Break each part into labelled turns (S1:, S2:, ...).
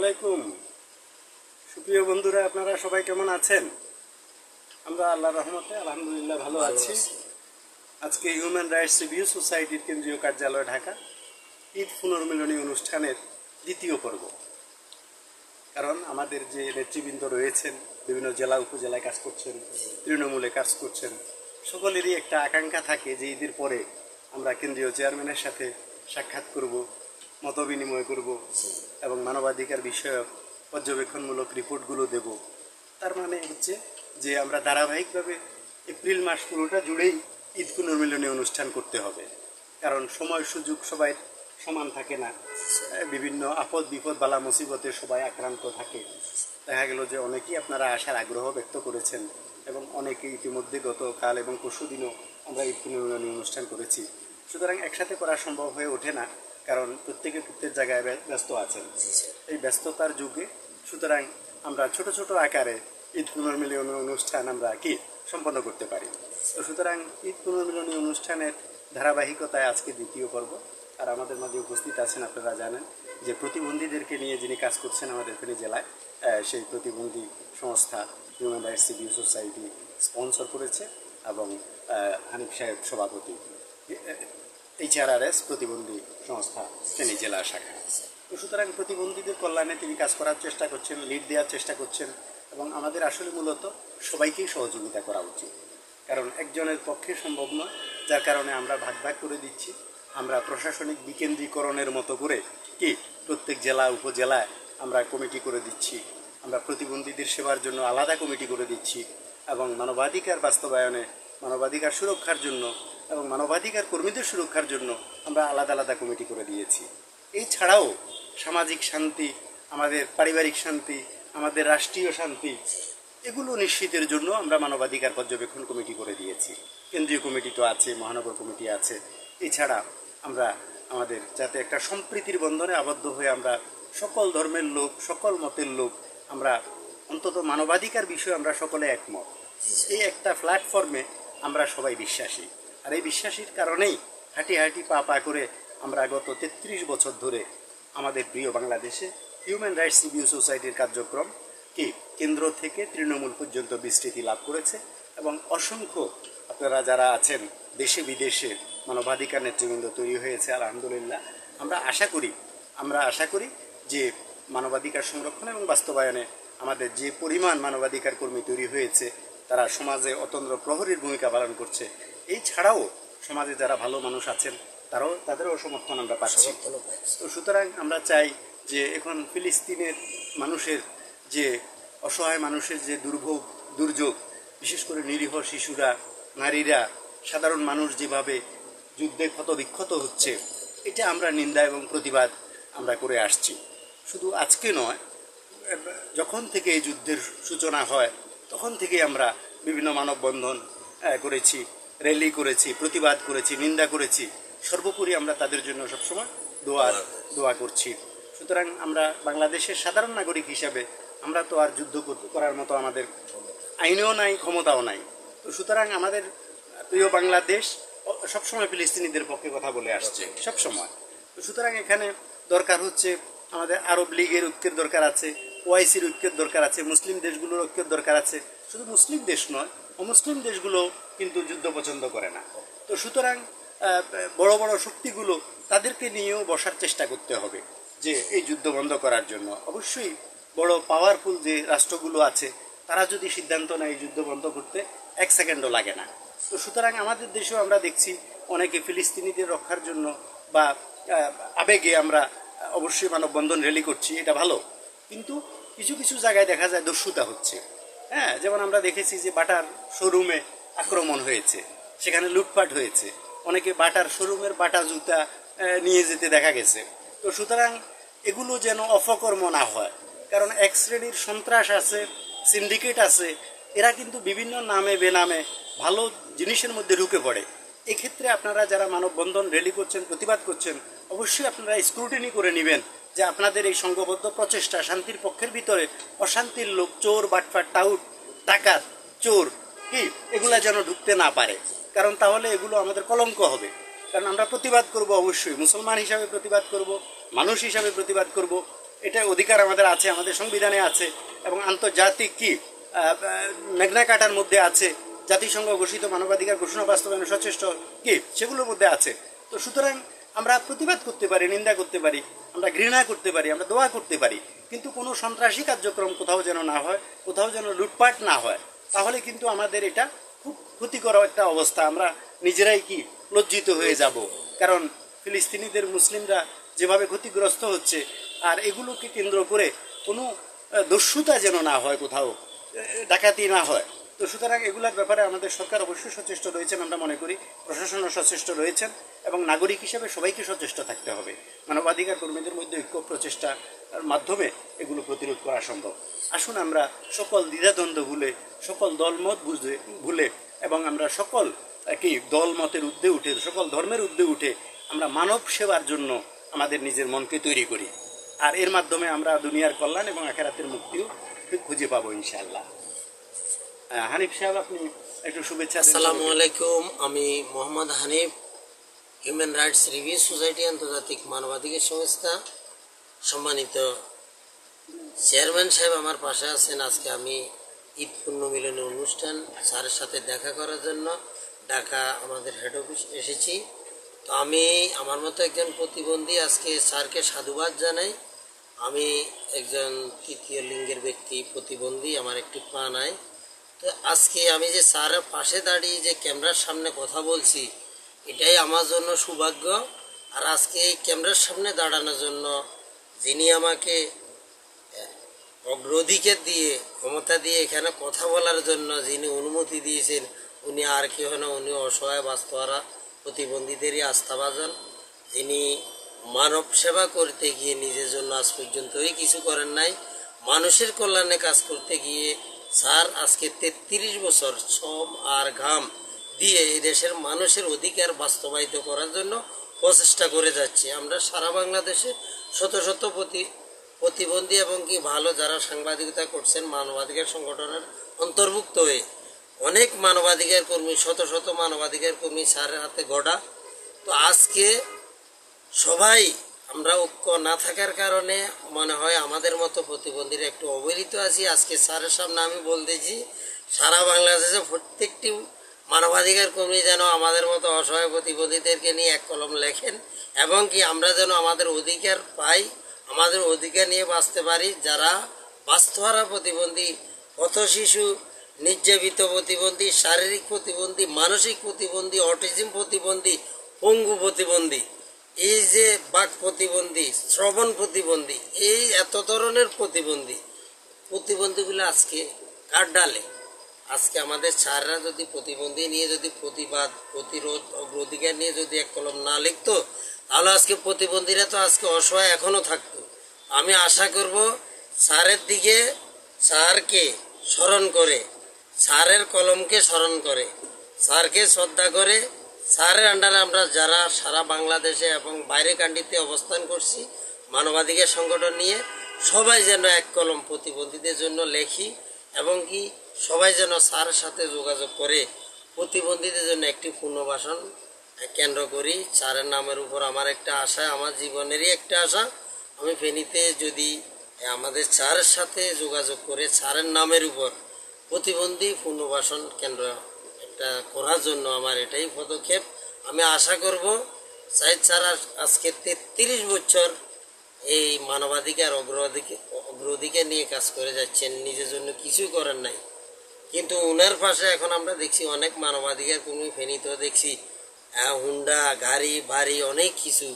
S1: আলাইকুম। সুপ্রিয় বন্ধুরা আপনারা সবাই কেমন আছেন? আমরা আল্লাহ রহমতে আলহামদুলিল্লাহ ভালো আছি। আজকে হিউম্যান রাইটস রিভিউ সোসাইটির কেন্দ্রীয় কার্যালয় ঢাকা। ঈদ পুনর্মিলনী অনুষ্ঠানের দ্বিতীয় পর্ব। কারণ আমাদের যে নেতৃবৃন্দ রয়েছেন বিভিন্ন জেলা উপজেলায় কাজ করছেন তৃণমূলে কাজ করছেন সকলেরই একটা আকাঙ্ক্ষা থাকে যে ঈদের পরে আমরা কেন্দ্রীয় চেয়ারম্যানের সাথে সাক্ষাৎ করব। মত বিনিময় করব এবং মানবাধিকার বিষয়ক পর্যবেক্ষণমূলক রিপোর্টগুলো দেব। তার মানে হচ্ছে যে আমরা ধারাবাহিকভাবে এপ্রিল মাস পুরোটা জুড়েই ঈদ পুনর্মিলনী অনুষ্ঠান করতে হবে। কারণ সময় সুযোগ সবাই সমান থাকে না। বিভিন্ন আপদ বিপদ বালা মুসিবতে সবাই আক্রান্ত থাকে। দেখা গেল যে অনেকেই আপনারা আসার আগ্রহ ব্যক্ত করেছেন এবং অনেকে ইতিমধ্যে গতকাল এবং পরশু দিনও আমরা ঈদ পুনর্মিলনী অনুষ্ঠান করেছি। সুতরাং একসাথে করা সম্ভব হয়ে ওঠে না। কারণ প্রত্যেকে প্রত্যেক জায়গায় ব্যস্ত আছেন। এই ব্যস্ততার যুগে সুতরাং আমরা ছোট ছোট আকারে ঈদ পুনর্মিলনী অনুষ্ঠান আমরা কি সম্পন্ন করতে পারি? তো সুতরাং ঈদ পুনর্মিলনী অনুষ্ঠানের ধারাবাহিকতায় আজকে দ্বিতীয় পর্ব। আর আমাদের মাঝে উপস্থিত আছেন আপনারা জানেন যে প্রতিবন্ধীদেরকে নিয়ে যিনি কাজ করছেন আমাদের ফেনী জেলায় সেই প্রতিবন্ধী সংস্থা human rights civil society sponsor করেছে এবং হানিফ সাহেব সভাপতি। এইচআরআরএস প্রতিবন্ধী সংস্থা ফেনী জেলা শাখা। তো সুতরাং প্রতিবন্ধীদের কল্যাণে তিনি কাজ করার চেষ্টা করছেন লিড দেওয়ার চেষ্টা করছেন এবং আমাদের আসলে মূলত সবাইকেই সহযোগিতা করা উচিত। কারণ একজনের পক্ষে সম্ভব নয়, যার কারণে আমরা ভাগ ভাগ করে দিচ্ছি। আমরা প্রশাসনিক বিকেন্দ্রীকরণের মতো করে কি প্রত্যেক জেলা, উপজেলায় আমরা কমিটি করে দিচ্ছি। আমরা প্রতিবন্ধীদের সেবার জন্য আলাদা কমিটি করে দিচ্ছি এবং মানবাধিকার বাস্তবায়নে, মানবাধিকার সুরক্ষার জন্য এবং মানবাধিকার কর্মীদের সুরক্ষার জন্য আমরা আলাদা আলাদা কমিটি করে দিয়েছি। এছাড়াও সামাজিক শান্তি, আমাদের পারিবারিক শান্তি, আমাদের রাষ্ট্রীয় শান্তি, এগুলো নিশ্চিতের জন্য আমরা মানবাধিকার পর্যবেক্ষণ কমিটি করে দিয়েছি। কেন্দ্রীয় কমিটি তো আছে, মহানগর কমিটি আছে। এছাড়া আমরা আমাদের যাতে একটা সম্প্রীতির বন্ধনে আবদ্ধ হয়ে আমরা সকল ধর্মের লোক, সকল মতের লোক, আমরা অন্তত মানবাধিকার বিষয়ে আমরা সকলে একমত। এই একটা প্ল্যাটফর্মে আমরা সবাই বিশ্বাসী। আর এই বিশ্বাসীর কারণেই হাঁটি হাঁটি পা পা করে আমরা গত তেত্রিশ বছর ধরে আমাদের প্রিয় বাংলাদেশে হিউম্যান রাইটস রিভিউ সোসাইটির কার্যক্রম কি কেন্দ্র থেকে তৃণমূল পর্যন্ত বিস্তৃতি লাভ করেছে এবং অসংখ্য আপনারা যারা আছেন দেশে বিদেশে মানবাধিকার নেতৃবৃন্দ তৈরি হয়েছে, আলহামদুলিল্লাহ। আমরা আশা করি, আমরা আশা করি যে মানবাধিকার সংরক্ষণ এবং বাস্তবায়নে আমাদের যে পরিমাণ মানবাধিকার কর্মী তৈরি হয়েছে তারা সমাজে অতন্ত্র প্রহরীর ভূমিকা পালন করছে। এই ছাড়াও সমাজে যারা ভালো মানুষ আছেন তারাও তাদেরও সমর্থন আমরা পাচ্ছি। তো সুতরাং আমরা চাই যে এখন ফিলিস্তিনের মানুষের যে অসহায় মানুষের যে দুর্ভোগ দুর্যোগ বিশেষ করে নিরীহ শিশুরা নারীরা সাধারণ মানুষ যেভাবে যুদ্ধে ক্ষত বিক্ষত হচ্ছে এটা আমরা নিন্দা এবং প্রতিবাদ আমরা করে আসছি। শুধু আজকে নয় যখন থেকে এই যুদ্ধের সূচনা হয় তখন থেকে আমরা বিভিন্ন মানববন্ধন করেছি র্যালি করেছি প্রতিবাদ করেছি নিন্দা করেছি। সর্বোপরি আমরা তাদের জন্য সবসময় দোয়া দোয়া করছি। সুতরাং আমরা বাংলাদেশের সাধারণ নাগরিক হিসাবে আমরা তো আর যুদ্ধ করার মতো আমাদের আইনেও নাই ক্ষমতাও নাই। তো সুতরাং আমাদের প্রিয় বাংলাদেশ সবসময় ফিলিস্তিনিদের পক্ষে কথা বলে আসছে সবসময়। তো সুতরাং এখানে দরকার হচ্ছে আমাদের আরব লীগের ঐক্যের দরকার আছে ওআইসির ঐক্যের দরকার আছে, মুসলিম দেশগুলোর ঐক্যের দরকার আছে। শুধু মুসলিম দেশ নয়, অমুসলিম দেশগুলো কিন্তু যুদ্ধ পছন্দ করে না। তো সুতরাং বড় বড় শক্তিগুলো তাদেরকে নিয়েও বসার চেষ্টা করতে হবে যে এই যুদ্ধ বন্ধ করার জন্য। অবশ্যই বড় পাওয়ারফুল যে রাষ্ট্রগুলো আছে, তারা যদি সিদ্ধান্ত নেয় এই যুদ্ধ বন্ধ করতে, এক সেকেন্ডও লাগে না। তো সুতরাং আমাদের দেশেও আমরা দেখছি অনেকে ফিলিস্তিনিদের রক্ষার জন্য বা আবেগে আমরা অবশ্যই মানববন্ধন র্যালি করছি, এটা ভালো। কিন্তু কিছু কিছু জায়গায় দেখা যায় দস্যুতা হচ্ছে। হ্যাঁ যেমন আমরা দেখেছি যে বাটার শোরুমে আক্রমণ হয়েছে, সেখানে লুটপাট হয়েছে। অনেকে বাটার শোরুমের বাটা জুতা নিয়ে যেতে দেখা গেছে। তো সুতরাং এগুলো যেন অপকর্ম না হয়, কারণ এক শ্রেণির সন্ত্রাস আছে, সিন্ডিকেট আছে, এরা কিন্তু বিভিন্ন নামে বেনামে ভালো জিনিসের মধ্যে ঢুকে পড়ে। এক্ষেত্রে আপনারা যারা মানববন্ধন র্যালি করছেন, প্রতিবাদ করছেন, অবশ্যই আপনারা স্ক্রুটিনি করে নেবেন। যে আপনাদের এই সংঘবদ্ধ প্রচেষ্টা শান্তির পক্ষের ভিতরে অশান্তির লোক, চোর, বাটফাট, টাউট, ডাকাত, চোর, কি? এগুলা যেন ঢুকতে না পারে। কারণ তাহলে এগুলো আমাদের কলঙ্ক হবে। কারণ আমরা প্রতিবাদ করব অবশ্যই। মুসলমান হিসাবে প্রতিবাদ করব, মানুষ হিসাবে প্রতিবাদ করব এটা অধিকার আমাদের আছে, আমাদের সংবিধানে আছে, এবং আন্তর্জাতিক কি? মেঘনা কাটার মধ্যে আছে, জাতিসংঘ ঘোষিত মানবাধিকার ঘোষণা বাস্তবায়নে সচেষ্ট, কি? সেগুলোর মধ্যে আছে। তো সুতরাং আমরা প্রতিবাদ করতে পারি, নিন্দা করতে পারি, আমরা ঘৃণা করতে পারি, আমরা দোয়া করতে পারি, কিন্তু কোনো সন্ত্রাসী কার্যক্রম কোথাও যেন না হয়, কোথাও যেন লুটপাট না হয়, তাহলে কিন্তু আমাদের এটা খুব ক্ষতিকর একটা অবস্থা। আমরা নিজেরাই কি লজ্জিত হয়ে যাব? কারণ ফিলিস্তিনিদের মুসলিমরা যেভাবে ক্ষতিগ্রস্ত হচ্ছে, আর এগুলোকে কেন্দ্র করে কোনো দস্যুতা যেন না হয় কোথাও ডাকাতি না হয়। তো সুতরাং এগুলোর ব্যাপারে আমাদের সরকার অবশ্যই সচেষ্ট রয়েছেন, আমরা মনে করি প্রশাসনও সচেষ্ট রয়েছেন। এবং নাগরিক হিসেবে সবাইকে সচেষ্ট থাকতে হবে। মানবাধিকার কর্মীদের মধ্যে ঐক্য প্রচেষ্টার মাধ্যমে এগুলো প্রতিরোধ করা সম্ভব। আসুন আমরা সকল দ্বিধাদ্বন্দ্ব ভুলে, সকল দলমত বুঝে, ভুলে এবং আমরা সকল কি, দলমতের ঊর্ধ্বে উঠে, সকল ধর্মের ঊর্ধ্বে উঠে আমরা মানব সেবার জন্য আমাদের নিজের মনকে তৈরি করি। আর এর মাধ্যমে আমরা দুনিয়ার কল্যাণ এবং আখেরাতের মুক্তিও খুঁজে পাবো ইনশাআল্লাহ। হানিফ সাহেব, আপনি একটু শুভেচ্ছা
S2: আসসালামু আলাইকুম। আমি Mohammad Hanif human rights review society আন্তর্জাতিক মানবাধিকার সংস্থা সম্মানিত চেয়ারম্যান সাহেব আমার পাশে আছেন আজকে আমি ঈদ পূর্ণ মিলনের অনুষ্ঠান স্যারের সাথে দেখা করার জন্য ঢাকা আমাদের হেড অফিস এসেছি তো আমি আমার মতো একজন প্রতিবন্ধী আজকে স্যারকে সাধুবাদ জানাই আমি একজন তৃতীয় লিঙ্গের ব্যক্তি প্রতিবন্ধী আমার একটি পা নাই তো আজকে আমি যে স্যারের পাশে দাঁড়িয়ে যে ক্যামেরার সামনে কথা বলছি এটাই আমার জন্য সৌভাগ্য। আর আজকে এই ক্যামেরার সামনে দাঁড়ানোর জন্য যিনি আমাকে অগ্রাধিকার দিয়ে, ক্ষমতা দিয়ে এখানে কথা বলার জন্য যিনি অনুমতি দিয়েছেন, উনি আর কেউ না, উনি অসহায় বাস্তবরা প্রতিবন্ধীদেরই আস্থাভাজন। যিনি মানব সেবা করতে গিয়ে নিজের জন্য আজ পর্যন্তই কিছু করেন নাই। মানুষের কল্যাণে কাজ করতে গিয়ে স্যার আজকে তেত্রিশ বছর শ্রম আর ঘাম দিয়ে এই দেশের মানুষের অধিকার বাস্তবায়িত করার জন্য প্রচেষ্টা করে যাচ্ছি। আমরা সারা বাংলাদেশে শত শত প্রতি প্রতিবন্ধী এবং কি ভালো যারা সাংবাদিকতা করছেন মানবাধিকার সংগঠনের অন্তর্ভুক্ত হয়ে, অনেক মানবাধিকার কর্মী, শত শত মানবাধিকার কর্মী স্যারের হাতে গড়া। তো আজকে সবাই, আমরা ঐক্য না থাকার কারণে মনে হয় আমাদের মতো প্রতিবন্ধীরা একটু অবহেলিত আছি। আজকে স্যারের সামনে আমি বলতেছি, সারা বাংলাদেশে প্রত্যেকটি মানবাধিকার কর্মী যেন আমাদের মতো অসহায় প্রতিবন্ধীদেরকে নিয়ে এক কলম লেখেন এবং কি আমরা যেন আমাদের অধিকার পাই, আমাদের অধিকার নিয়ে বাঁচতে পারি, যারা বাস্তহারা প্রতিবন্ধী পথ শিশু নির্যাতিত প্রতিবন্ধী, শারীরিক প্রতিবন্ধী, মানসিক প্রতিবন্ধী, অটিজম প্রতিবন্ধী, পঙ্গু প্রতিবন্ধী, এই যে বাক প্রতিবন্ধী, শ্রবণ প্রতিবন্ধী, এই এত ধরনের প্রতিবন্ধী, প্রতিবন্ধীগুলো আজকে কার ডালে? আজকে আমাদের স্যাররা যদি প্রতিবন্ধী নিয়ে যদি প্রতিবাদ, প্রতিরোধ, অগ্রাধিকার নিয়ে যদি এক কলম না লিখতো, তাহলে আজকে প্রতিবন্ধীরা তো আজকে অসহায় এখনও থাকতো। আমি আশা করব স্যারের দিকে স্যারকে স্মরণ করে, স্যারের কলমকে স্মরণ করে, স্যারকে শ্রদ্ধা করে, স্যারের আন্ডারে আমরা যারা সারা বাংলাদেশে এবং বাইরে কান্ডিতে অবস্থান করছি, মানবাধিকার সংগঠন নিয়ে সবাই যেন এক কলম প্রতিবন্ধীদের জন্য লেখি এবং কি সবাই যেন স্যারের সাথে যোগাযোগ করে প্রতিবন্ধীদের জন্য একটি পুনর্বাসন কেন্দ্র করি। স্যারের নামের উপর আমার একটা আশা, আমার জীবনেরই একটা আশা। আমি ফেনীতে যদি আমাদের স্যারের সাথে যোগাযোগ করে স্যারের নামের উপর প্রতিবন্ধী পুনর্বাসন কেন্দ্র একটা করার জন্য আমার এটাই পদক্ষেপ। আমি আশা করব সাইদ স্যার আজ- আজকে তেত্রিশ বছর এই মানবাধিকার অগ্রাধিকার অগ্রাধিকার নিয়ে কাজ করে যাচ্ছেন, নিজের জন্য কিছুই করেন নাই। কিন্তু ওনার পাশে এখন আমরা দেখছি অনেক মানবাধিকার কর্মী ফেনীতেও দেখছি। হুন্ডা, গাড়ি, বাড়ি, অনেক কিছু।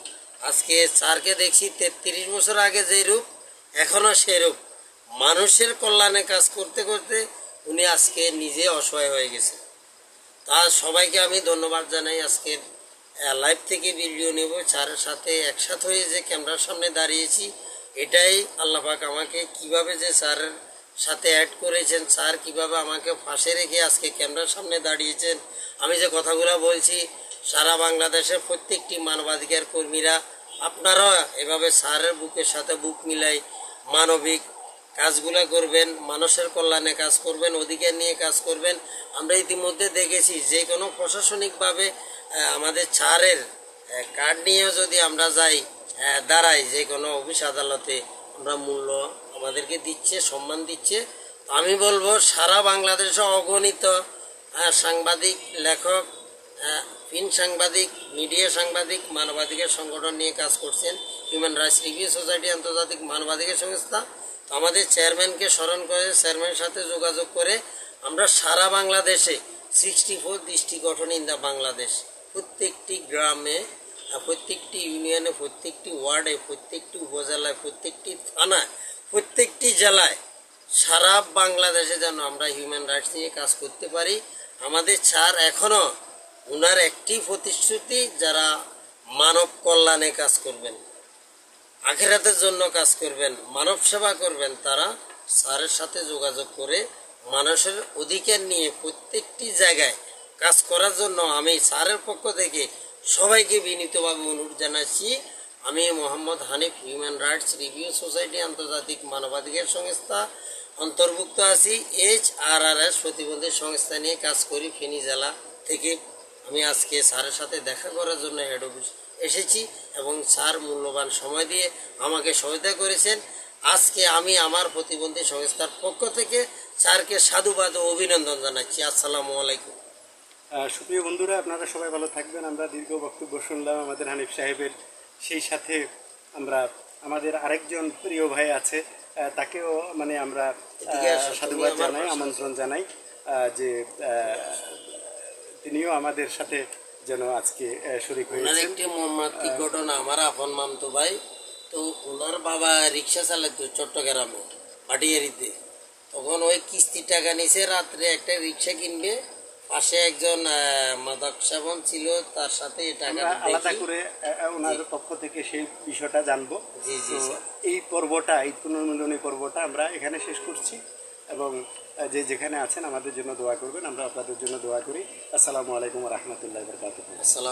S2: আজকে স্যারকে দেখছি তেত্রিশ বছর আগে যে রূপ এখনও সেরূপ মানুষের কল্যাণে কাজ করতে করতে উনি আজকে নিজে অসহায় হয়ে গেছে। তা সবাইকে আমি ধন্যবাদ জানাই। আজকের লাইভ থেকে ভিডিও নেব। স্যারের সাথে একসাথে হয়ে যে ক্যামেরার সামনে দাঁড়িয়েছি, এটাই আল্লাপাক আমাকে কীভাবে যে স্যারের সাথে অ্যাড করেছেন। স্যার কীভাবে আমাকে ফাঁসে রেখে আজকে ক্যামেরার সামনে দাঁড়িয়েছেন? আমি যে কথাগুলো বলছি, সারা বাংলাদেশের প্রত্যেকটি মানবাধিকার কর্মীরা, আপনারা এভাবে স্যারের বুকের সাথে বুক মিলাই মানবিক কাজগুলো করবেন, মানুষের কল্যাণে কাজ করবেন, অধিকার নিয়ে কাজ করবেন। আমরা ইতিমধ্যে দেখেছি যে কোনো প্রশাসনিকভাবে আমাদের ছাড়ের কার্ড নিয়েও যদি আমরা যাই দাঁড়াই, যে কোনো অফিস আদালতে আমরা মূল্য আমাদেরকে দিচ্ছে, সম্মান দিচ্ছে। আমি বলব, সারা বাংলাদেশে অগণিত সাংবাদিক, লেখক ফিন সাংবাদিক, মিডিয়া সাংবাদিক, মানবাধিকার সংগঠন নিয়ে কাজ করছেন হিউম্যান রাইটস রিভিউ সোসাইটি আন্তর্জাতিক মানবাধিকার সংস্থা। আমাদের চেয়ারম্যানকে স্মরণ করে, চেয়ারম্যানের সাথে যোগাযোগ করে আমরা সারা বাংলাদেশে সিক্সটি ফোর ডিস্ট্রিক্ট গঠন ইন দ্য বাংলাদেশ। প্রত্যেকটি গ্রামে, প্রত্যেকটি ইউনিয়নে, প্রত্যেকটি ওয়ার্ডে, প্রত্যেকটি উপজেলায়, প্রত্যেকটি থানায় প্রত্যেকটি জেলায় সারা বাংলাদেশে যেন আমরা হিউম্যান রাইটস নিয়ে কাজ করতে পারি। আমাদের ছাড় এখনও ওনার একটি প্রতিশ্রুতি, যারা মানব কল্যাণে কাজ করবেন, আখেরাতের জন্য কাজ করবেন, মানব সেবা করবেন, তারা স্যারের সাথে যোগাযোগ করে মানুষের অধিকার নিয়ে প্রত্যেকটি জায়গায় কাজ করার জন্য আমি স্যারের পক্ষ থেকে সবাইকে বিনীতভাবে অনুরোধ জানাচ্ছি। আমি Mohammad Hanif human rights review society আন্তর্জাতিক মানবাধিকার সংস্থা অন্তর্ভুক্ত আছি। এইচ আর আর এস প্রতিবন্ধী সংস্থা নিয়ে কাজ করি ফেনী জেলা থেকে। আমি আজকে স্যারের সাথে দেখা করার জন্য হেড অফিস এসেছি এবং স্যার মূল্যবান সময় দিয়ে আমাকে সহায়তা করেছেন। আজকে আমি আমার প্রতিবন্ধী সংস্থার পক্ষ থেকে স্যারকে সাধুবাদ ও অভিনন্দন জানাচ্ছি। আসসালামু আলাইকুম।
S1: সুপ্রিয় বন্ধুরা, আপনারা সবাই ভালো থাকবেন। আমরা দীর্ঘ বক্তব্য শুনলাম আমাদের হানিফ সাহেবের। সেই সাথে আমরা আমাদের আরেকজন প্রিয় ভাই আছে তাকেও মানে আমরা সাধুবাদ জানাই আমন্ত্রণ জানাই যে তিনিও আমাদের সাথে যেন আজকে শরিক হয়েছেন।
S2: একটি মর্মান্তিক ঘটনা আমার আপন মামতো ভাই। তো ওনার বাবা রিক্সা চালাতো চট্টগ্রামে পাটিয়ারিতে তখন ওই কিস্তি টাকা নিছে রাত্রে একটা রিক্সা কিনবে পাশে একজন মাদক সেবন ছিল তার সাথে
S1: আলাদা করে ওনার পক্ষ থেকে সেই বিষয়টা জানব। এই পর্বটা এই পুনর্মিলনী পর্বটা আমরা এখানে শেষ করছি এবং যে যেখানে আছেন আমাদের জন্য দোয়া করবেন। আমরা আপনাদের জন্য দোয়া করি। আসসালামু আলাইকুম রহমতুল্লাহ
S2: আসসালাম